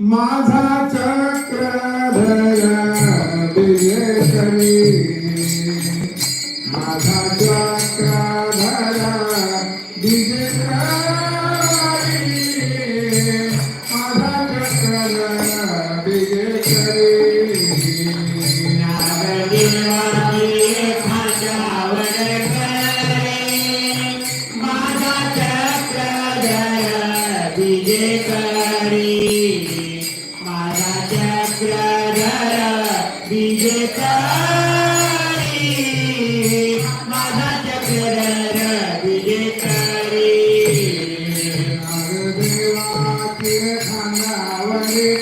माझा चक्रधर विजयकरी माझा नागदेवाचे खांदावरी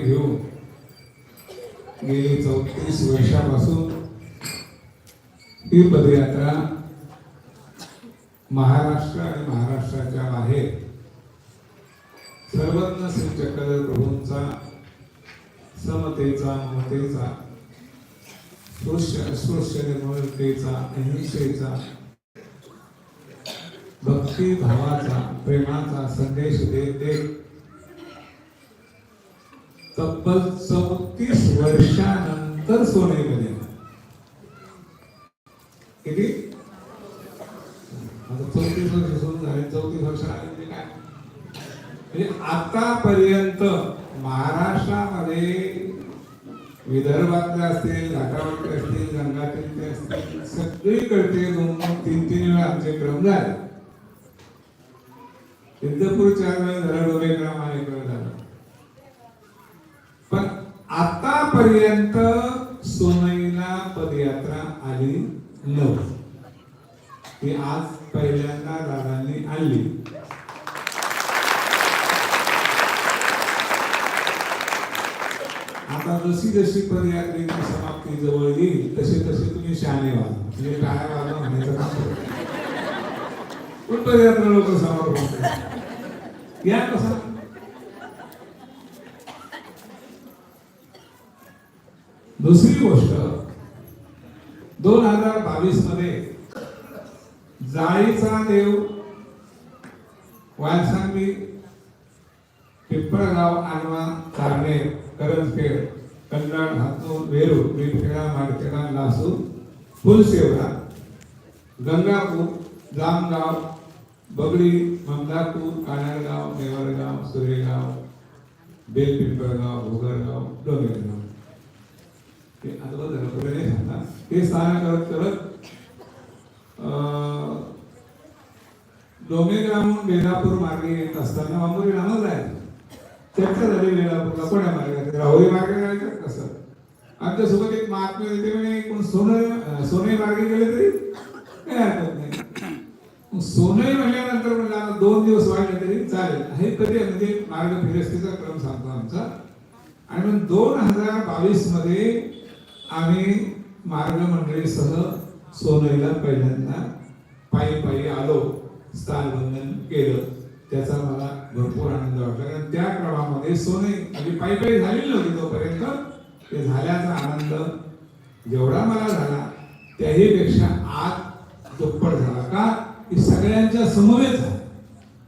ब्रीद घेऊन गेली चौतीस वर्षापासून ही पदयात्रा महाराष्ट्र आणि महाराष्ट्राच्या बाहेर सर्वज्ञ श्री चक्रधर प्रभूंचा समतेचा ममतेचा स्पृश्य अस्पृश्य निर्मलतेचा अहिंसेचा भक्तिभावाचा प्रेमाचा संदेश देत देत तब्बल चौतीस वर्षानंतर सोनेमध्ये किती? आता चौतीस वर्ष सोनं झाले चौतीस वर्ष आले म्हणजे काय? म्हणजे आतापर्यंत महाराष्ट्रामध्ये विदर्भातले असतील घाटावरचे असतील गंगातीरचे असतील सगळीकडचे दोन दोन तीन तीन वेळा आमचे क्रम झाले. इंदपूर चार वेळा झाला डोळे क्रम आहे. क्रम आतापर्यंत सोनईला पदयात्रा आली नव्हती. ती आज पहिल्यांदा दादांनी आणली. आता जशी जशी पदयात्रेची समाप्ती जवळ येईल तसे तसे तुम्ही शहाणे व्हा म्हणजे टाळ्या वाजा म्हणायचं काम पण पदयात्रा लोक समोर या कसा दुसरी गोष्ट दोन हजार बावीसमध्ये जाळीचा देव वालसांगी पिंपळगाव आणवा चारणे करंजखेड कन्नड हातून वेरू पिंपळा माडखेडा लासूर फुलसेवरा गंगापूर जामगाव बगडी ममदापूर कानाळगाव नेवरगाव सुरेगाव बेलपिंपळगाव भोगरगाव डोंगरगाव. ते आजोबा झालं नाही सांगता हे स्थान करत करत अं, डोंगरगावहून बेलापूर मार्गे येत असताना वांबोरी नामच आहे चर्चा झाली बेलापूरला कोण्या मार्गात? राहुरी मार्गे जायचं? कसं? आमच्यासोबत एक महात्मा येते म्हणे कोण सोनं सोने मार्गे गेले तरी? काही हरकत नाही. मग सोनई म्हणल्यानंतर म्हणजे दोन दिवस वाढले तरी चालेल. हे कधी म्हणजे मार्ग फिरस्तीचा क्रम सांगतो आमचा. आणि मग दोन हजार बावीसमध्ये आम्ही मार्ग मंडळीसह सोनईला पहिल्यांदा पायी पायी आलो. स्थानबंधन केलं. त्याचा मला भरपूर आनंद वाटला. कारण त्या क्रमामध्ये सोने म्हणजे पायी पायी झालेली नव्हती तोपर्यंत. ते झाल्याचा आनंद जेवढा मला झाला त्याही पेक्षा आज दुप्पट झाला. का? की सगळ्यांच्या समवेत झाला.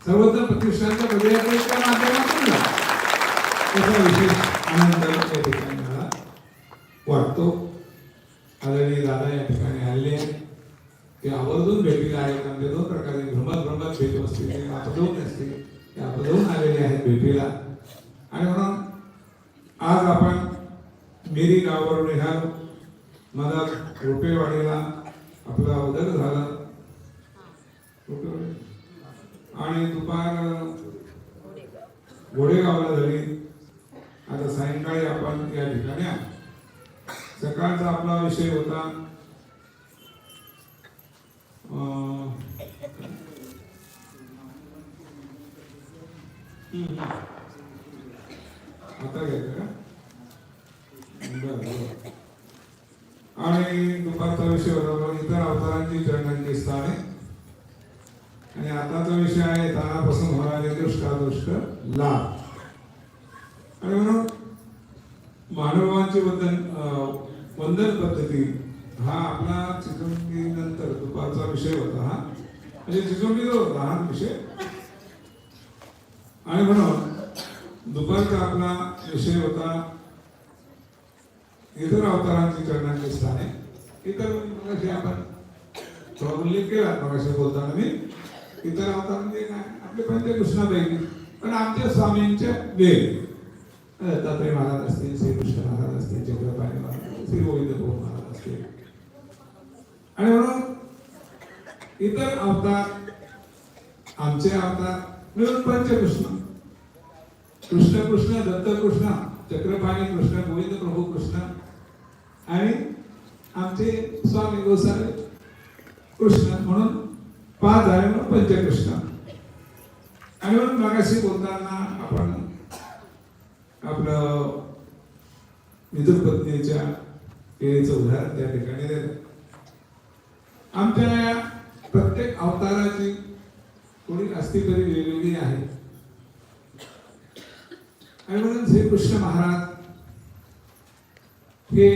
सर्वत्र प्रतिष्ठानच्या पदयात्रेच्या माध्यमातून झाला. त्याचा विशेष आनंद या ठिकाणी मला वाटतो आदरणीय दादा या ठिकाणी आले आहेत. ते आवर्जून भेटीला आहेत आमच्या दोन प्रकारे भ्रमत भ्रमत भेट असते ते आपदवून असते ते आपदवून आलेले आहेत भेटीला. आणि म्हणून आज आपण मेरी गावावर निघालो. मला रोपेवाडीला आपला उदर झाला. आणि दुपार घोडेगावला झाली. आता सायंकाळी आपण या ठिकाणी सकाळचा आपला विषय होता आता घ्यायचं का बरं, आणि दुपारचा विषय होता इतर अवतारांची चरणांची स्थाने. आणि आताचा विषय आहे तानापासून होणारे दुष्कादुष्क लाभ. आणि म्हणून मानवांचे वंदन वंदन पद्धती हा आपला चिकनकी नंतर दुपारचा विषय होता हा. म्हणजे चिकनकी होता हा विषय. आणि म्हणून दुपारचा आपला विषय होता इतर अवतारांची चरणांची स्थाने. इतर म्हणजे मगाशी आपण थोडा उल्लेख केला मगाशी बोलताना मी. इतर अवतार म्हणजे काय? आपले पंचकृष्णापैकी पण आमच्या स्वामींचे वेग दत्तात्रय महाराज असतील श्रीकृष्ण महाराज असतील चक्रपाणी महाराज श्री गोविंद प्रभू महाराज असतील. आणि म्हणून इतर अवतार आमचे अवतार मिळून पंचकृष्ण कृष्ण कृष्ण दत्तकृष्ण चक्रपाणी कृष्ण गोविंद प्रभू कृष्ण. आणि आमचे स्वामी गोसावी कृष्ण म्हणून पाच झाले म्हणून पंचकृष्ण. आणि म्हणून मागाशी बोलताना आपण आपलं मित्र पत्नीच्या केळीचं उदाहरण त्या ठिकाणी दिलं. आमच्या प्रत्येक अवताराची थोडी अस्थिकरी वेगवेगळी आहे आणि म्हणून श्रीकृष्ण महाराज हे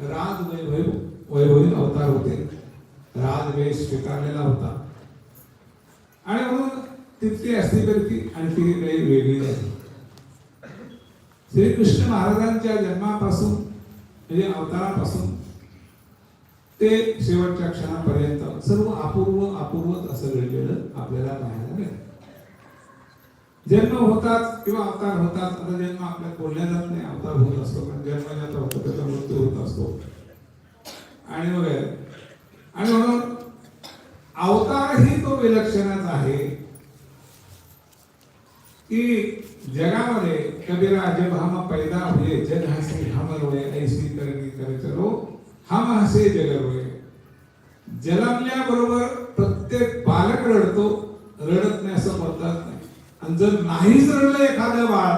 राज वैभव वैभवी अवतार होते. राजवेश स्वीकारलेला होता. आणि म्हणून तितकी अस्थिकरती आणखी काही वेगळी आहे श्रीकृष्ण महाराजांच्या जन्मापासून म्हणजे अवतारापासून ते शेवटच्या क्षणापर्यंत सर्व अपूर्व अपूर्वच असं घडलेलं आपल्याला पाहायला मिळेल जन्म होताच किंवा अवतार होताच आता जन्म आपल्या बोलल्या जात नाही अवतार होत असतो पण जन्म ज्याचा होतो त्याचा मृत्यू होत असतो. आणि वगैरे आणि म्हणून अवतारही तो विलक्षणच आहे की जगामध्ये कबीरा जब हम पैदा हुए जग हसी हम रोए ऐसी करणी करे चलो हम हसे जग रोए जन्मल्याबरोबर प्रत्येक बालक रडतो रडत नाही असं म्हणतात नाही. आणि जर नाहीच रडलं एखादं बाळ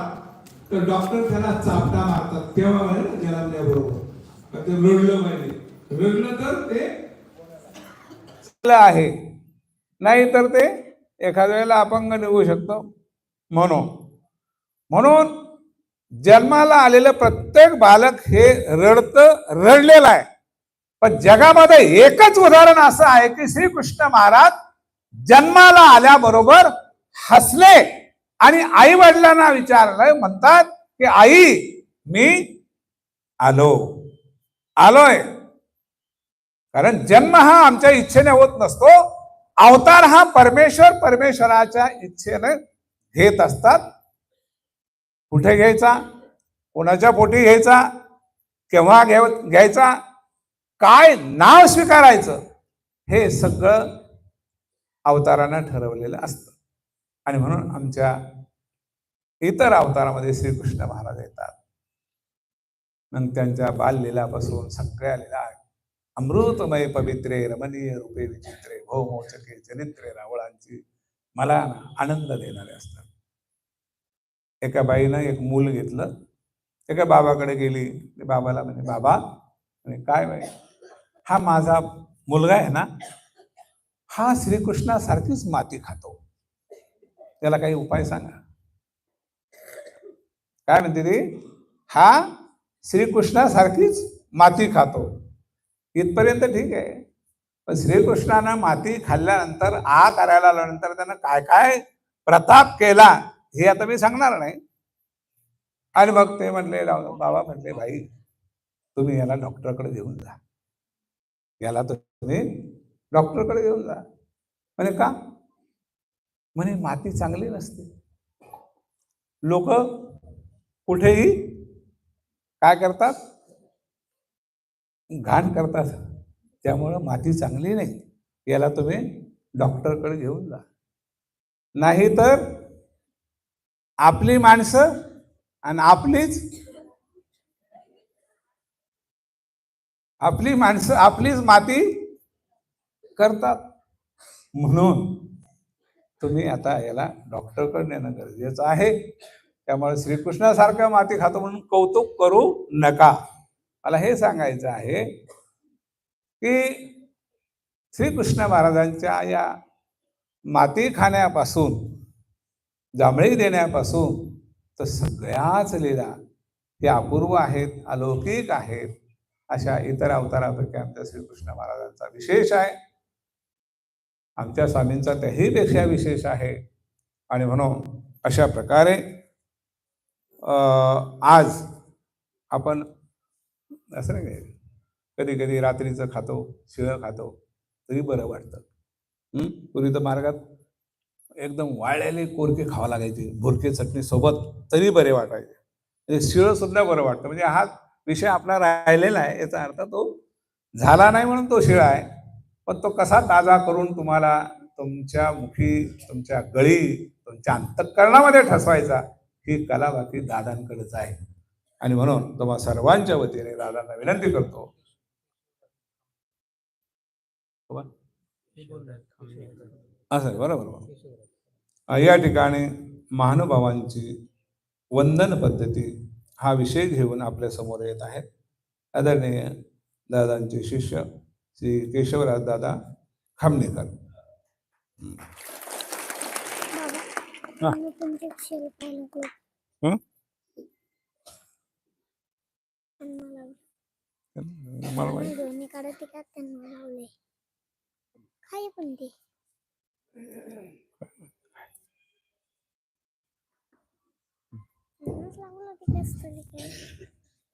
तर डॉक्टर त्याला चापटा मारतात. तेव्हा म्हणे ना जन्मल्याबरोबर ते रडलं पाहिजे. रडलं तर ते आहे. नाही तर ते एखाद्या वेळेला अपंग निघू शकतो. म्हणून म्हणून जन्माला आलेलं प्रत्येक बालक हे रडतं रडलेलं आहे. पण जगामध्ये एकच उदाहरण असं आहे की श्रीकृष्ण महाराज जन्माला आल्याबरोबर हसले आणि आई वडिलांना विचारलं म्हणतात की आई मी आलो. आलोय. कारण जन्म हा आमच्या इच्छेने होत नसतो. अवतार हा परमेश्वर परमेश्वराच्या इच्छेने घेत असतात. कुठे घ्यायचा? कोणाच्या पोटी घ्यायचा? केव्हा घ्याव घ्यायचा? काय नाव स्वीकारायचं? हे सगळं अवतारानं ठरवलेलं असतं. आणि म्हणून आमच्या इतर अवतारामध्ये श्रीकृष्ण महाराज येतात. मग त्यांच्या बाललीलापासून सगळ्या लीला अमृतमय पवित्रे रमणीय रूपे विचित्रे भौमोचके चरित्रे रावळांची मला आनंद देणारे असतात. एका बाईनं एक मूल घेतलं. एका बाबाकडे गेली. ते बाबाला म्हणजे बाबा काय बाई? हा माझा मुलगा आहे ना हा श्रीकृष्णासारखीच माती खातो. त्याला काही उपाय सांगा. काय म्हणते ती? हा श्रीकृष्णासारखीच माती खातो. इथपर्यंत ठीक आहे. पण श्रीकृष्णानं माती खाल्ल्यानंतर आ करायला आल्यानंतर त्यानं काय काय प्रताप केला हे आता मी सांगणार नाही. आणि मग ते म्हणले बाबा म्हणले भाई तुम्ही याला डॉक्टरकडे घेऊन जा. याला तुम्ही डॉक्टरकडे घेऊन जा. म्हणे का? म्हणे माती चांगली नसते. लोक कुठेही काय करतात? घाण करतात. त्यामुळं माती चांगली नाही. याला तुम्ही डॉक्टरकडे घेऊन जा. नाही तर आपली माणसं आणि आपलीच आपली माणसं आपलीच माती करतात. म्हणून तुम्ही आता याला डॉक्टरकडे नेणं गरजेचं आहे. त्यामुळे श्रीकृष्णासारखं माती खातो म्हणून कौतुक करू नका. मला हे सांगायचं आहे की श्रीकृष्ण महाराजांच्या या माती खाण्यापासून जांभळी देण्यापासून तर सगळ्याच लीला हे अपूर्व आहेत अलौकिक आहेत. अशा इतर अवतारापैकी आमच्या श्रीकृष्ण महाराजांचा विशेष आहे. आमच्या स्वामींचा त्याहीपेक्षा विशेष आहे. आणि म्हणून अशा प्रकारे आज आपण असं नाही कधी कधी रात्रीचं खातो शिळं खातो तरी बरं वाटतं. पूर्वी तर मार्गात एकदम वाळलेले कोरके खावा लागायचे भुरके चटणी सोबत तरी बरे वाटायचे. म्हणजे शिळं सुद्धा बरं वाटतं. म्हणजे हा विषय आपला राहिलेला आहे याचा अर्थ तो झाला नाही म्हणून तो शिळा आहे. पण तो कसा ताजा करून तुम्हाला तुमच्या मुखी तुमच्या गळी तुमच्या अंतःकरणामध्ये ठसवायचा ही कला बाकी दादांकडेच आहे आणि म्हणून तुम्हा सर्वांच्या वतीने दादांना विनंती करतो. असं बरोबर बरोबर. या ठिकाणी महानुभावांची वंदन पद्धती हा विषय घेऊन आपल्यासमोर येत आहेत. आदरणीय दादांचे शिष्य श्री केशवराज दादा खामणेकर. मला तुमचे अक्षर पाहिजे हं? मला मला माहिती दोन्ही काढत का त्यांना लावले काय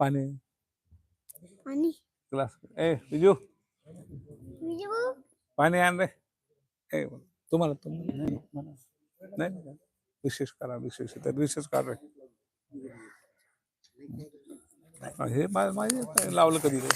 पण. पाणी. ग्लास. ए बिजू विजय भाऊ पाणी आण रे. ए तुम्हाला तुम्हाला नाही. मला. नाही. विशेष करा विशेष. तर विशेष काढ रे. हा, हे माझे लावलं कधी रे.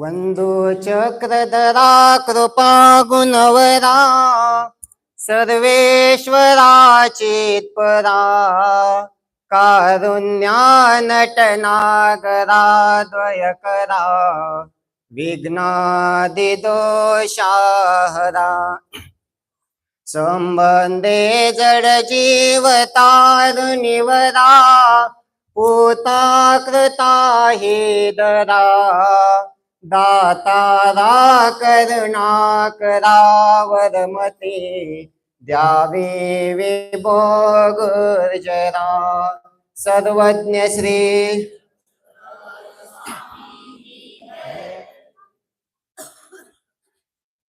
वंदो चक्रधरा कृपा गुणवरा सर्वेश्वरा चेत्परा कारुण्या नटनागरा द्वयकरा विघ्नादिदोषाहरा। संबंधे जड जीव तारुणिवरा पूता कृता हि दरा दातारा करुणा करावरमते द्यावे विभोगुर्जरा सर्वज्ञ श्री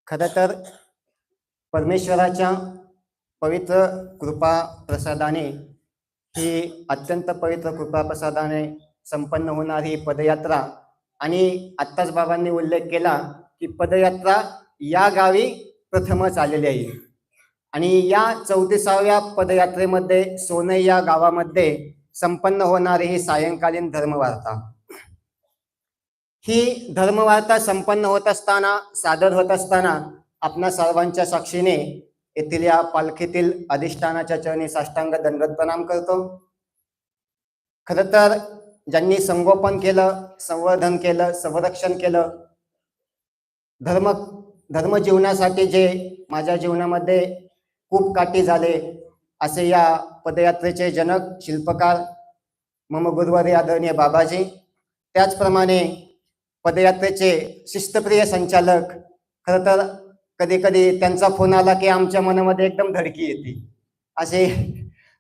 खर तर परमेश्वराच्या पवित्र कृपा प्रसादाने ही अत्यंत पवित्र कृपा प्रसादाने संपन्न होणारी पदयात्रा आणि आत्ताच बाबांनी उल्लेख केला की पदयात्रा या गावी प्रथमच आलेली आहे. आणि या चौतीसाव्या पदयात्रेमध्ये सोने या गावामध्ये संपन्न होणारी ही सायंकालीन धर्मवार्ता. ही धर्मवार्ता संपन्न होत असताना सादर होत असताना आपणा सर्वांच्या साक्षीने येथील या पालखीतील अधिष्ठानाच्या चरणी साष्टांग दंडत प्रणाम करतो. खर तर ज्यांनी संगोपन केलं संवर्धन केलं संरक्षण केलं धर्म धर्म जीवनासाठी जे माझ्या जीवनामध्ये खूप काठी झाले असे या पदयात्रेचे जनक शिल्पकार मम गुरुवारी आदरणीय बाबाजी त्याचप्रमाणे पदयात्रेचे शिस्तप्रिय संचालक खरं तर कधी कधी त्यांचा फोन आला की आमच्या मनामध्ये एकदम धडकी येते. असे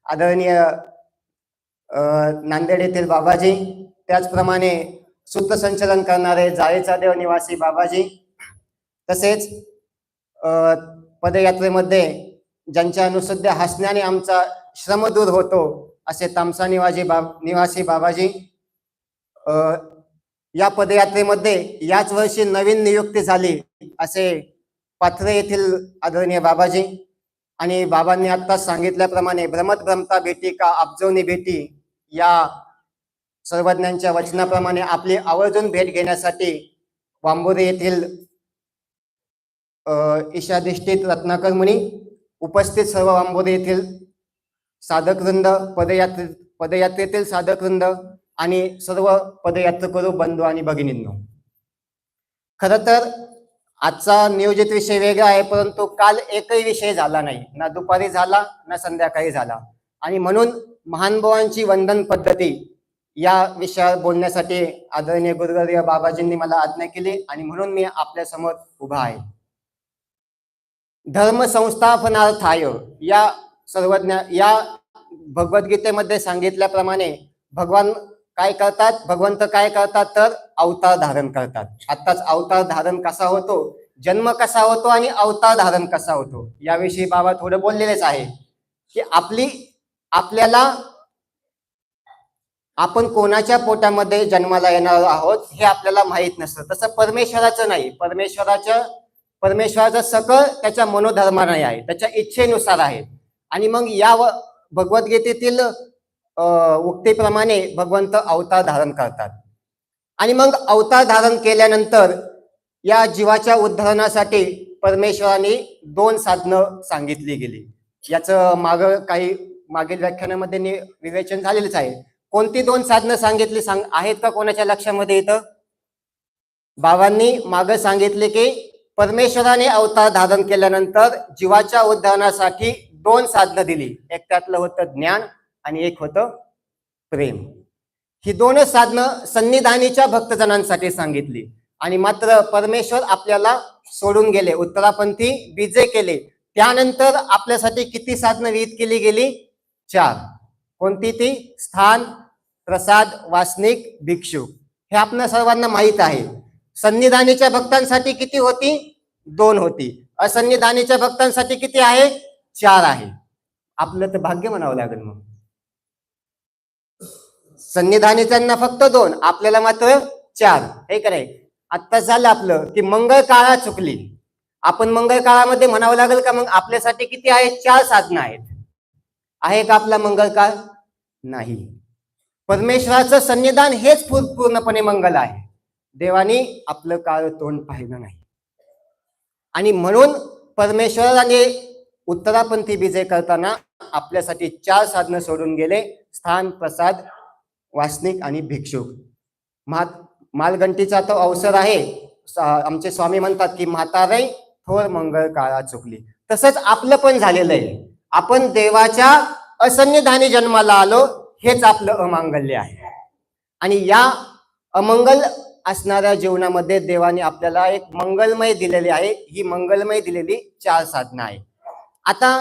आदरणीय नांदेड येथील बाबाजी. त्याचप्रमाणे सूत्रसंचलन करणारे जाळेचा देव निवासी बाबाजी. तसेच पदयात्रेमध्ये ज्यांच्या अनुसध्या हसण्याने आमचा श्रम दूर होतो असे तामसा निवासी बाब निवासी बाबाजी. या पदयात्रेमध्ये याच वर्षी नवीन नियुक्ती झाली असे पाथरे येथील आदरणीय बाबाजी. आणि बाबांनी आत्ताच सांगितल्याप्रमाणे भ्रमत भ्रमता भेटी का अब्जवनी भेटी. या सर्वज्ञांच्या वचनाप्रमाणे आपली आवर्जून भेट घेण्यासाठी वांबोरे येथील अ, ईशाधिष्ठित रत्नाकर मुनी उपस्थित सर्व वांबोरे येथील साधकवृंद पदयात्रे पदयात्रेतील साधकवृंद आणि सर्व पदयात्रेकरू बंधू आणि भगिनींनो. खर तर आजचा नियोजित विषय वेगळा आहे परंतु काल एकही विषय झाला नाही. ना दुपारी झाला ना संध्याकाळी झाला. आणि म्हणून महानुभावांची वंदन पद्धती या विषयावर बोलण्यासाठी आदरणीय गुरुवर्य बाबाजींनी मला आज्ञा केली आणि म्हणून मी आपल्यासमोर उभा आहे. धर्म संस्थापनार्थाय या सर्वज्ञ या भगवद्गीतेमध्ये सांगितल्याप्रमाणे भगवान काय करतात? भगवंत काय करतात? तर अवतार धारण करतात. आत्ताच अवतार धारण कसा होतो? जन्म कसा होतो? आणि अवतार धारण कसा होतो? याविषयी बाबा थोडं बोललेलेच आहे. की आपली आपल्याला आपण कोणाच्या पोटामध्ये जन्माला येणार आहोत हे आपल्याला माहीत नसतं. तसं परमेश्वराचं नाही. परमेश्वराचं परमेश्वराचं सकळ त्याच्या मनोधर्माने आहे. त्याच्या इच्छेनुसार आहे. आणि मग या भगवद्गीतेतील अं, उक्तीप्रमाणे भगवंत अवतार धारण करतात. आणि मग अवतार धारण केल्यानंतर या जीवाच्या उद्धरणासाठी परमेश्वराने दोन साधनं सांगितली गेली. याचं माग काही मागील व्याख्यानामध्ये विवेचन झालेलंच आहे. कोणती दोन साधनं सांगितली सांग आहेत का कोणाच्या लक्षामध्ये येतं बाबांनी माग सांगितले की परमेश्वराने अवतार धारण केल्यानंतर जीवाच्या उद्धारणासाठी दोन साधनं दिली. एक त्यातलं होतं ज्ञान आणि एक होतं प्रेम. ही दोनच साधनं सन्निधानीच्या भक्तजनांसाठी सांगितली. आणि मात्र परमेश्वर आपल्याला सोडून गेले. उत्तरापंथी विजय केले. त्यानंतर आपल्यासाठी किती साधनं विहित केली गेली? चार. कोणती ती? स्थान प्रसाद वासनिक भिक्षू. हे आपल्या सर्वांना माहीत आहे. सन्निधानीच्या भक्तांसाठी किती होती? दोन होती. असन्निधानीच्या भक्तांसाठी किती आहे? चार आहे. आपलं तर भाग्य म्हणावं लागेल मग. सन्निधानीच्यांना फक्त दोन आपल्याला मात्र चार. हे करे आत्ता झालं आपलं की मंगळ काळा चुकली. आपण मंगळ काळामध्ये म्हणावं लागेल का मग आपल्यासाठी किती आहे? चार साधनं आहेत. आहे का आपला मंगल काळ नाही. परमेश्वराचं सन्निधान हेच पूर्णपणे मंगल आहे. देवानी आपलं काळ तोंड पाहिलं नाही. आणि म्हणून परमेश्वराने उत्तरापंथी विजय करताना आपल्यासाठी चार साधनं सोडून गेले. स्थान प्रसाद वासनिक आणि भिक्षुक. महा मालगंटीचा तो अवसर आहे. आमचे स्वामी म्हणतात की म्हातारे थोर मंगळ काळा चुकली तसंच आपलं पण झालेलं आहे. आपण देवाच्या असन्निधानी जन्माला आलो हेच आपलं अमांगल्य आहे. आणि या अमंगल असणाऱ्या जीवनामध्ये देवाने आपल्याला एक मंगलमय दिलेली आहे. ही मंगलमय दिलेली चार साधनं आहे आता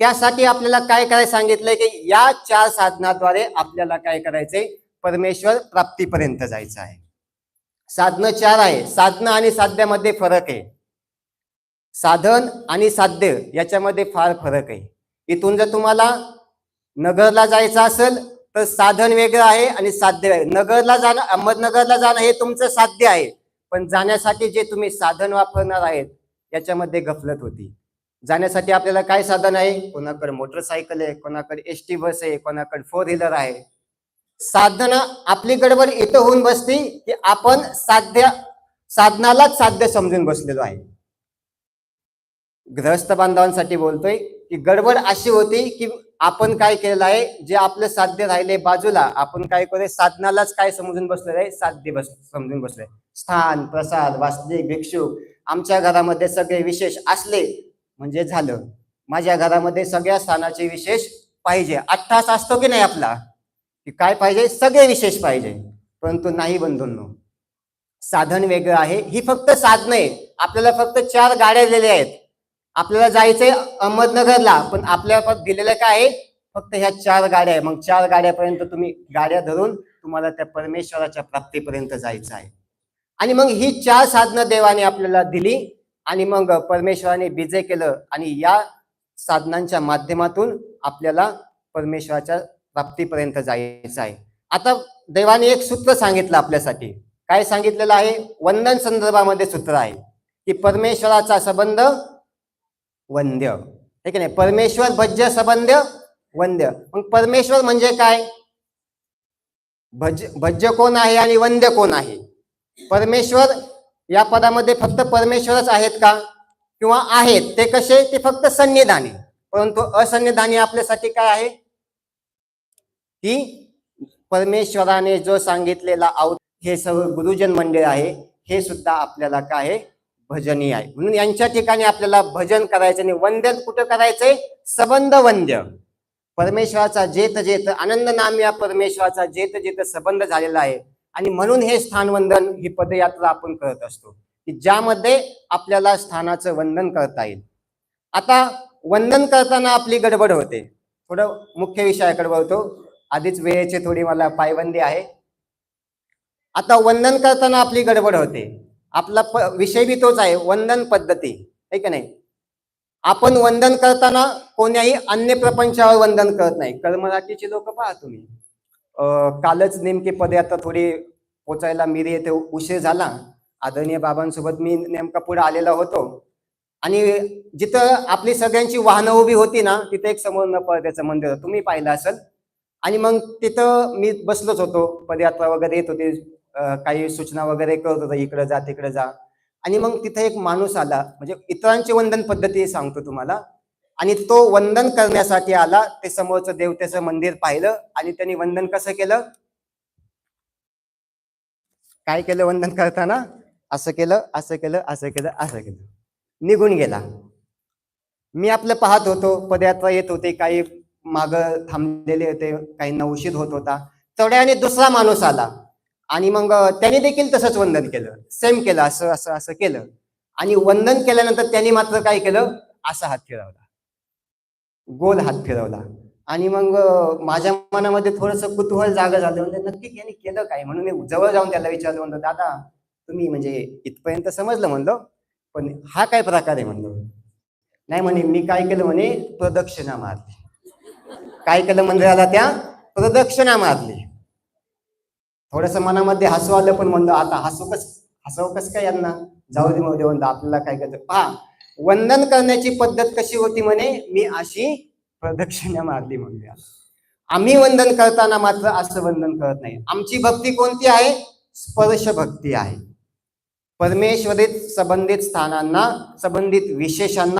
त्यासाठी आपल्याला काय करायला सांगितलंय की या चार साधनाद्वारे आपल्याला काय करायचंय? परमेश्वर प्राप्तीपर्यंत जायचं आहे. साधनं चार आहे. साधनं आणि साध्यामध्ये फरक आहे. साधन आणि साध्य याच्यामध्ये फार फरक आहे. इथून जर तुम्हाला नगरला जायचं असेल तर साधन वेगळं आहे आणि साध्य आहे. नगरला जाणं अहमदनगरला जाणं हे तुमचं साध्य आहे. पण जाण्यासाठी जे तुम्ही साधन वापरणार आहेत याच्यामध्ये गफलत होती. जाण्यासाठी आपल्याला काय साधन आहे? कोणाकडे मोटरसायकल आहे कोणाकडे एस टी बस आहे कोणाकडे फोर व्हीलर आहे. साधन आपली गडबड इथं होऊन बसती की आपण साध्य साधनालाच साध्य समजून बसलेलो आहे. गृहस्थ बांधवांसाठी बोलतोय की गडबड अशी होती की आपण काय केलेलं आहे? जे आपलं साध्य राहिले बाजूला आपण काय करूया साधनालाच काय समजून बसलेलं आहे? साध्य बस समजून बसलोय स्थान प्रसाद वास्तविक भिक्षुक आमच्या घरामध्ये सगळे विशेष असले म्हणजे झालं. माझ्या घरामध्ये सगळ्या स्थानाचे विशेष पाहिजे. अठ्ठास असतो की नाही आपला? की काय पाहिजे? सगळे विशेष पाहिजे. परंतु नाही बंधूंनो साधन वेगळं आहे. ही फक्त साधन आहे आपल्याला फक्त चार गाड्या दिलेल्या आहेत. आपल्याला जायचंय अहमदनगरला पण आपल्या फक्त दिलेलं काय आहे? फक्त ह्या चार गाड्या आहे मग चार गाड्यापर्यंत तुम्ही गाड्या धरून तुम्हाला त्या परमेश्वराच्या प्राप्तीपर्यंत जायचं आहे. आणि मग ही चार साधनं देवाने आपल्याला दिली आणि मग परमेश्वराने विजय केलं आणि या साधनांच्या माध्यमातून आपल्याला परमेश्वराच्या प्राप्तीपर्यंत जायचं आहे. आता देवाने एक सूत्र सांगितलं आपल्यासाठी. काय सांगितलेलं आहे? वंदन संदर्भामध्ये सूत्र आहे की परमेश्वराचा संबंध वंद्य. हे की नाही? परमेश्वर भज्य संबंध वंद्य. मग परमेश्वर म्हणजे काय? भज भज्य कोण आहे आणि वंद्य कोण आहे? परमेश्वर या पदामध्ये फक्त परमेश्वरच आहेत का? किंवा आहेत. ते कसे? ते फक्त सन्निधानी. परंतु असन्निधानी आपल्यासाठी काय आहे? की परमेश्वराने जो सांगितलेला आव हे सर्व गुरुजन मंडळ आहे हे सुद्धा आपल्याला काय भजनी आहे. म्हणून यांच्या ठिकाणी आपल्याला भजन करायचं आणि वंदन कुठं करायचंय? सबंध वंद्य परमेश्वराचा जेत जेत आनंद नाम या परमेश्वराचा जेत जेत संबंध झालेला आहे. आणि म्हणून हे स्थान वंदन ही पदयात्रा आपण करत असतो. की ज्यामध्ये आपल्याला स्थानाचं वंदन करता येईल. आता वंदन करताना आपली गडबड होते. थोडं मुख्य विषयाकडे वळतो. आधीच वेळेची थोडी मला पायबंदी आहे. आता वंदन करताना आपली गडबड होते. आपला प- विषय बी तोच आहे वंदन पद्धती आहे का नाही? आपण वंदन करताना कोण्याही अन्य प्रपंचावर वंदन करत नाही. कर्मराठीचे लोक पहा तुम्ही. कालच नेमकी पदयात्रा थोडी पोचायला मिरी येथे उशीर झाला. आदरणीय बाबांसोबत मी नेमका पुढे आलेला होतो. आणि जिथं आपली सगळ्यांची वाहनं उभी होती ना तिथे एक समोर न पडद्याचं मंदिर तुम्ही पाहिलं असेल. आणि मग तिथं मी बसलोच होतो. पदयात्रा वगैरे येत होती. काही सूचना वगैरे करत होता इकडे जा तिकडे जा. आणि मग तिथे एक माणूस आला म्हणजे इतरांची वंदन पद्धती सांगतो तुम्हाला. आणि तो वंदन करण्यासाठी आला ते समोरचं देवतेचं मंदिर पाहिलं आणि त्यांनी वंदन कसं केलं? काय केलं वंदन करताना? असं केलं असं केलं असं केलं असं केलं. निघून गेला. मी आपलं पाहत होतो पदयात्रा येत होते काही माग थांबलेले होते काही नवशीद होत होता. तेवढ्याने दुसरा माणूस आला. आणि मग त्याने देखील तसंच वंदन केलं. सेम केलं असं असं असं केलं. आणि वंदन केल्यानंतर त्यांनी मात्र काय केलं? असा हात फिरवला. गोल हात फिरवला. आणि मग माझ्या मनामध्ये थोडस कुतूहल जागा झालं. म्हणजे नक्की याने केलं काय? म्हणून मी जवळ जाऊन त्याला विचारलं. म्हणलं दादा तुम्ही म्हणजे इथपर्यंत समजलं? म्हणलं. पण हा काय प्रकार आहे? म्हणलं. नाही म्हणे मी काय केलं म्हणे? प्रदक्षिणा मारली. काय केलं मंदिराला त्या? प्रदक्षिणा मारली. थोडस मनामध्ये हसू आलं पण म्हणलं आता हसू कस हसव कस काय यांना? जाऊ दे मग म्हणलं आपल्याला काय करायचं पहा वंदन करण्याची पद्धत कशी होती म्हणे मी अशी प्रदक्षिणा मारली म्हणजे आम्ही वंदन करताना मात्र असं वंदन करत नाही. आमची भक्ती कोणती आहे? स्पर्श भक्ती आहे. परमेश्वरीत संबंधित स्थानांना संबंधित विशेषांना